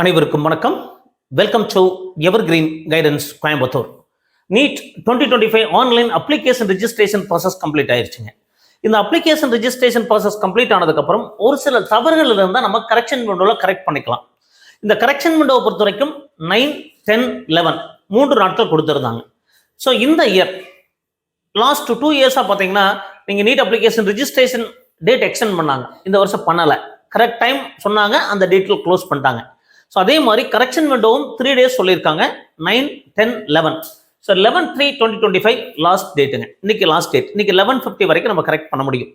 அனைவருக்கும் வணக்கம். Welcome to evergreen guidance Coimbatore NEET twenty twenty five online application registration process complete ஆயிருச்சுங்க. இந்த application registration process complete ஆனதுக்கப்புறம் ஒரு சில தவறுகள் இருந்தால் நம்ம கரெக்ஷன் விண்டோவில் கரெக்ட் பண்ணிக்கலாம். இந்த கரெக்ஷன் விண்டோவை பொறுத்த வரைக்கும் நைன் டென் லெவன் மூன்று நாட்கள் கொடுத்துருந்தாங்க. ஸோ இந்த இயர் லாஸ்ட் டூ இயர்ஸாக பார்த்தீங்கன்னா நீங்கள் NEET application registration date extend பண்ணாங்க. இந்த வருஷம் பண்ணலை. கரெக்ட் டைம் சொன்னாங்க அந்த டேட்டில் க்ளோஸ் பண்ணிட்டாங்க. ஸோ அதே மாதிரி கரெக்ஷன் விண்டோவும் த்ரீ டேஸ் சொல்லியிருக்காங்க. Nine ten eleven so eleven three twenty twenty five last டேட்டுங்க இன்னைக்கு லாஸ்ட் டேட் இன்னைக்கு லெவன் ஃபிஃப்டி வரைக்கும் நம்ம கரெக்ட் பண்ண முடியும்.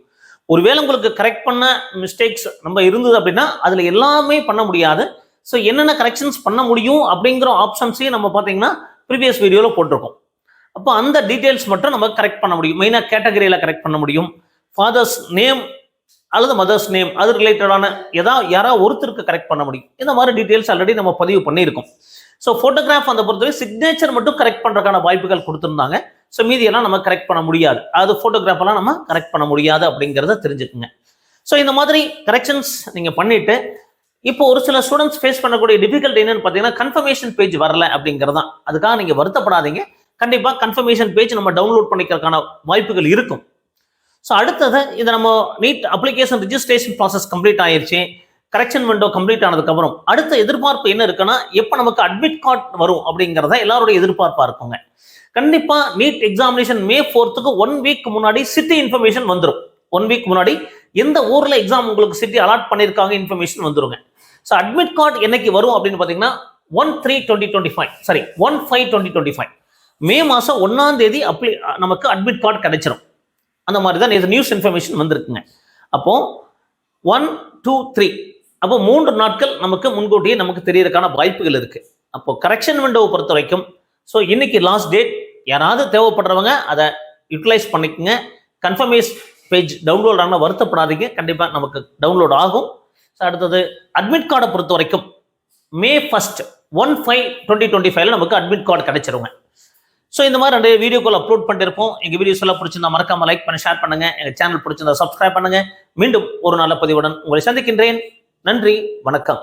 ஒருவேளை உங்களுக்கு கரெக்ட் பண்ண மிஸ்டேக்ஸ் நம்ம இருந்தது அப்படின்னா அதில் எல்லாமே பண்ண முடியாது. ஸோ என்னென்ன கரெக்ஷன்ஸ் பண்ண முடியும் அப்படிங்கிற ஆப்ஷன்ஸையும் நம்ம பார்த்தீங்கன்னா ப்ரீவியஸ் வீடியோவில் போட்டிருக்கோம். அப்போ அந்த டீட்டெயில்ஸ் மட்டும் நம்ம கரெக்ட் பண்ண முடியும். மெயினாக கேட்டகரியில் கரெக்ட் பண்ண முடியும். ஃபாதர்ஸ் நேம் அல்லது மதர்ஸ் நேம் அது ரிலேட்டடான ஏதாவது யாராவது ஒருத்தருக்கு கரெக்ட் பண்ண முடியும். இந்த மாதிரி டீட்டெயில்ஸ் ஆல்ரெடி நம்ம பதிவு பண்ணியிருக்கோம். ஸோ ஃபோட்டோகிராஃப் அந்த பொறுத்தவரை சிக்னேச்சர் மட்டும் கரெக்ட் பண்ணுறதுக்கான வாய்ப்புகள் கொடுத்துருந்தாங்க. ஸோ மீதியெல்லாம் நம்ம கரெக்ட் பண்ண முடியாது. அது ஃபோட்டோகிராஃபெல்லாம் நம்ம கரெக்ட் பண்ண முடியாது அப்படிங்கிறத தெரிஞ்சுக்குங்க. ஸோ இந்த மாதிரி கரெக்ஷன்ஸ் நீங்கள் பண்ணிட்டு இப்போ ஒரு சில ஸ்டூடெண்ட்ஸ் ஃபேஸ் பண்ணக்கூடிய டிஃபிகல்ட் என்னன்னு பார்த்தீங்கன்னா கன்ஃபர்மேஷன் பேஜ் வரல அப்படிங்கிறது. தான் அதுக்காக நீங்கள் வருத்தப்படாதீங்க. கண்டிப்பாக கன்ஃபர்மேஷன் பேஜ் நம்ம டவுன்லோட் பண்ணிக்கிறதுக்கான வாய்ப்புகள் இருக்கும். ஸோ அடுத்தது இதை நம்ம NEET application registration process complete ஆயிடுச்சு கரெக்ஷன் விண்டோ கம்ப்ளீட் ஆனதுக்கப்புறம் அடுத்த எதிர்பார்ப்பு என்ன இருக்குன்னா எப்போ நமக்கு அட்மிட் கார்டு வரும் அப்படிங்கிறத எல்லாருடைய எதிர்பார்ப்பாக இருக்குங்க. கண்டிப்பாக நீட் எக்ஸாமினேஷன் மே ஃபோர்த்துக்கு ஒன் வீக் முன்னாடி சிட்டி இன்ஃபர்மேஷன் வந்துடும் ஒன் வீக் முன்னாடி எந்த ஊரில் எக்ஸாம் உங்களுக்கு சிட்டி அலாட் பண்ணியிருக்காங்க இன்ஃபர்மேஷன் வந்துருங்க. ஸோ அட்மிட் கார்டு என்னைக்கு வரும் அப்படின்னு பார்த்தீங்கன்னா one three twenty twenty five sorry one five twenty twenty five May மாதம் ஒன்றாம் தேதி அப்ளி நமக்கு அட்மிட் கார்டு கிடைச்சிரும். அந்த மாதிரி தான் இது நியூஸ் இன்ஃபர்மேஷன் வந்திருக்குங்க. அப்போ ஒன் டூ த்ரீ அப்போ மூன்று நாட்கள் நமக்கு முன்கூட்டியே நமக்கு தெரியறதுக்கான வாய்ப்புகள் இருக்கு. அப்போ கரெக்ஷன் விண்டோவை பொறுத்த வரைக்கும் ஸோ இன்னைக்கு லாஸ்ட் டேட் யாராவது தேவைப்படுறவங்க அதை யூட்டிலைஸ் பண்ணிக்கோங்க. கன்ஃபர்மேஸ் பேஜ் டவுன்லோட் ஆனால் வருத்தப்படாதீங்க. கண்டிப்பாக நமக்கு டவுன்லோட் ஆகும். ஸோ அடுத்தது அட்மிட் கார்டை பொறுத்த வரைக்கும் May first one five twenty twenty ஃபைவ்ல நமக்கு அட்மிட் கார்டு கிடைச்சிருங்க. ஸோ இந்த மாதிரி ரெண்டு வீடியோக்கள் அப்லோட் பண்ணிருப்போம் எங்கள் வீடியோஸ் எல்லாம் பிடிச்சிருந்தா மறக்காம லைக் பண்ணி ஷேர் பண்ணுங்க. எங்கள் சேனல் பிடிச்சிருந்தா சப்ஸ்கிரைப் பண்ணுங்க. மீண்டும் ஒரு நல்ல பதிவுடன் உங்களை சந்திக்கின்றேன். நன்றி. வணக்கம்.